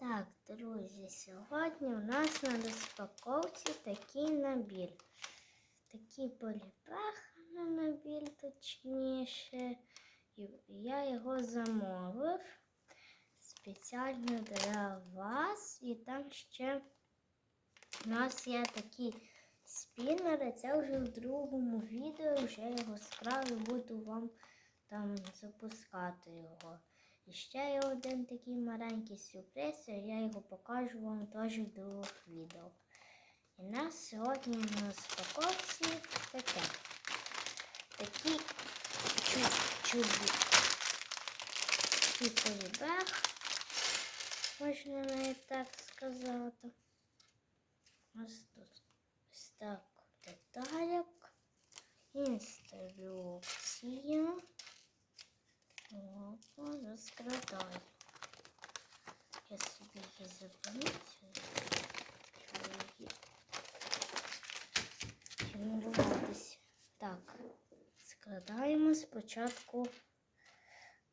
Так, друзі, сьогодні у нас на розпаковці такий набір. Такий поліпех на набір, точніше. Я його замовив спеціально для вас. І там ще у нас є такі спіннери. Це вже в другому відео, вже його справи буду вам там запускати його. І ще є один такий маленький сюрприз, я його покажу вам теж в других відео. І нас сьогодні на розпаковці таке. Чу- чуді. Полібег, можна навіть так сказати. Ось тут ось так деталяк, інструкція. Опа, розкрадаю. Я собі її заберу. Чимуруватися. Так, складаємо спочатку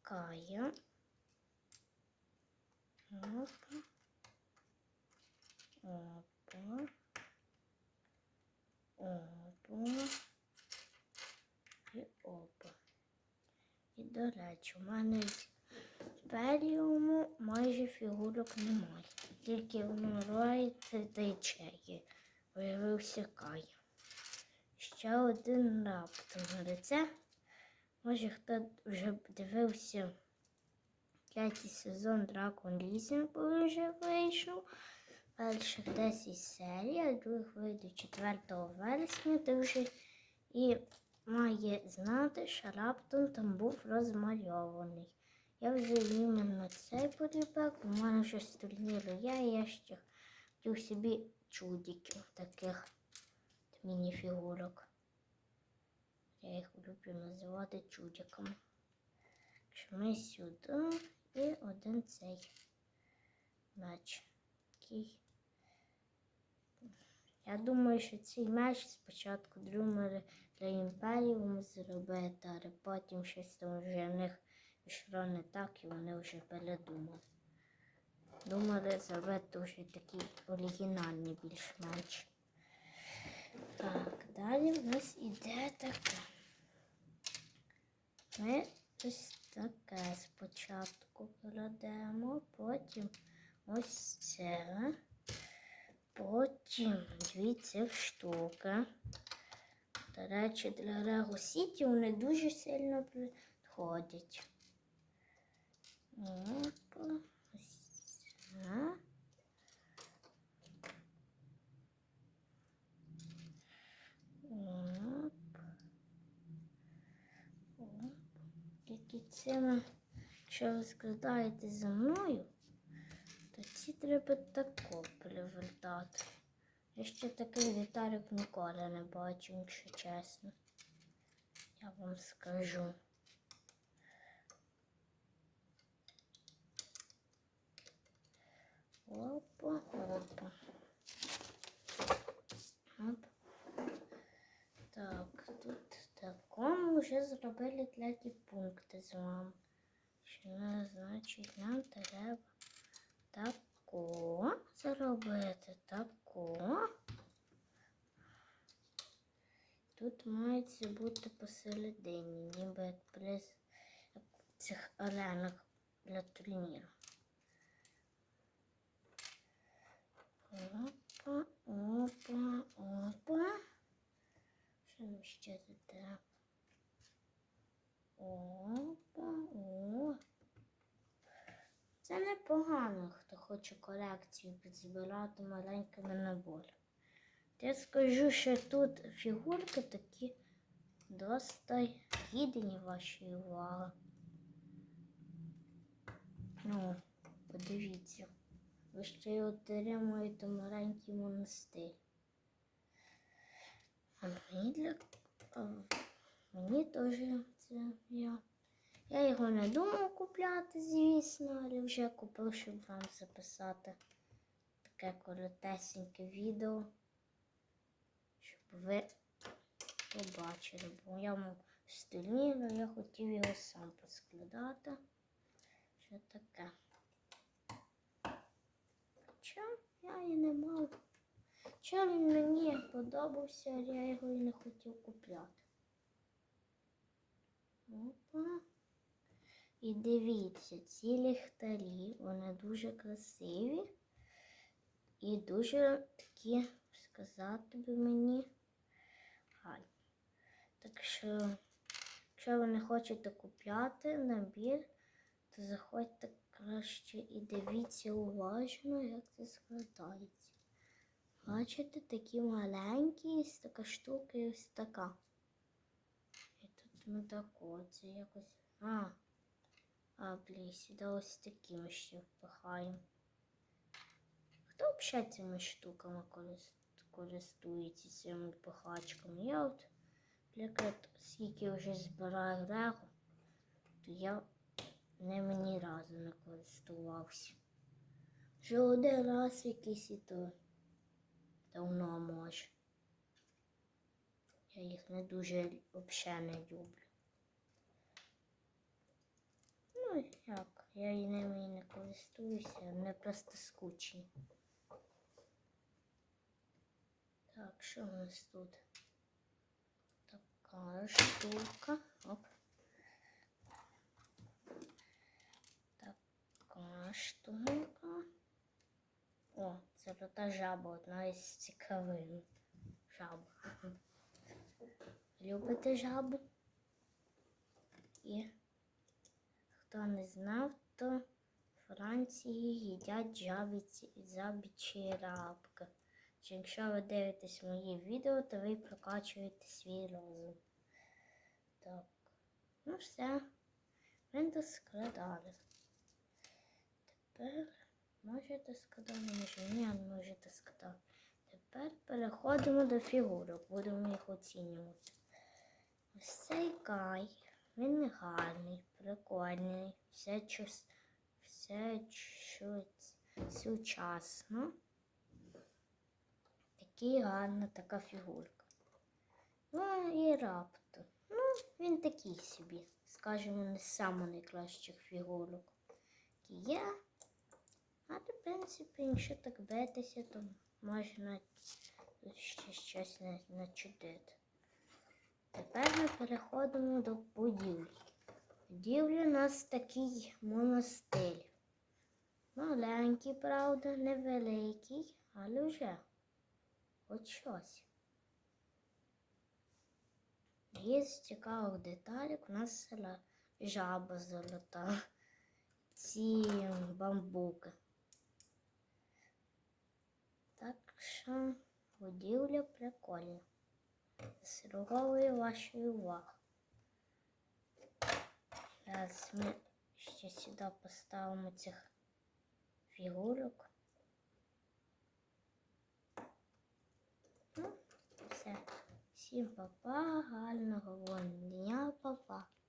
кая. Опа. Опа. І опа. І, до речі, у мене в періуму майже фігурок немає. Тільки в Норої та ячеї виявився Кай. Ще один раптом. Але це, може, хто вже дивився третій сезон Дракон Лізінг, бо вже вийшов. Перших 10 серій, а других вийде 4 вересня, вже і має знати, що раптом там був розмальований. Я вже іменно цей полібек, у мене вже турніру і я ще хотів собі чудиків таких міні-фігурок. Я їх люблю називати чудиками. Ми сюди і один цей меч. Такий. Я думаю, що цей меч спочатку думали для імперіуму зробити, але потім щось там вже в них пішло не так і вони вже передумали. Думали зробити вже такий оригінальний більш-менш. Так, далі в нас іде таке. Ми ось таке спочатку кладемо, потім ось це. Потім дві цих штуки. До речі, для Lego City вони дуже сильно підходять. Опа. Тільки цими, якщо ви складаєте за мною, то ці треба тако перевертати. Я ще такий деталік ніколи не бачив, якщо чесно. Я вам скажу. Опа, опа. Оп. Так, тут такому вже зробили треті пункти з вами. Що значить нам треба тако зробити тако. Тут мається бути посередині, ніби як при цих аренах для турніру. Опа, опа, опа. Що нам ще тут треба? Опа, о. Непогано, хто хоче колекцію підзбирати маленькими наборами. Я скажу, що тут фігурки такі досить гідні вашої уваги. Ну, подивіться. Ви ще й отримуєте маленький монастир. А мені для мені теж це я. Я його не думав купляти, звісно, але вже купив, щоб вам записати таке коротесеньке відео, щоб ви побачили. Бо в моєму столі але я хотів його сам поскладати. Що таке? Хоча я і не мав. Чому він мені подобався, а я його і не хотів купляти. Опа. І дивіться, ці ліхтарі, вони дуже красиві і дуже такі, сказати би мені, гарні. Так що, якщо ви не хочете купляти набір, то заходьте краще і дивіться уважно, як це складається. Бачите, такі маленькі, ось така штука і ось така. І тут ну тако, це якось. А, а блін, сюди ось такі ми ще впихаємо. Хто взагалі цими штуками користується цими пихачками? Я от, наприклад, скільки вже збираю лего, то я ними ні разу не користувався. Вже один раз якийсь і то давно може. Я їх не дуже взагалі не люблю. Як, я і ними і не користуюся, вони просто скучні. Так, що у нас тут? Така штука. Оп. Така штука. О, це та жаба, одна із цікавин. Жаба. Любите жабу? І хто не знав, то в Франції їдять жабиці жабічі рабки. Якщо ви дивитесь мої відео, то ви прокачуєте свій розум. Так. Ну все. Ми доскладали. Тепер можете складати, може ні, можете складати. Тепер переходимо до фігурок, будемо їх оцінювати. Ось цей кай, він гарний, прикольний, все, чус, все сучасно. Такий гарна така фігурка. Ну і раптор. Ну, він такий собі, скажімо, не з найкращих фігурок, є. Але, в принципі, якщо так битися, то можна тут ще щось на- начудити. Тепер ми переходимо до будівлі. Будівлі у нас такий монастир. Маленький, правда, невеликий, але вже хоч щось. Є з цікавих деталек у нас жаба золота, ці бамбуки. Так що будівля прикольна. Заслуговує вашої уваги. Зараз ми ще сюди поставимо цих фігурок. Ну, все. Всім папа, гарного вам дня, папа.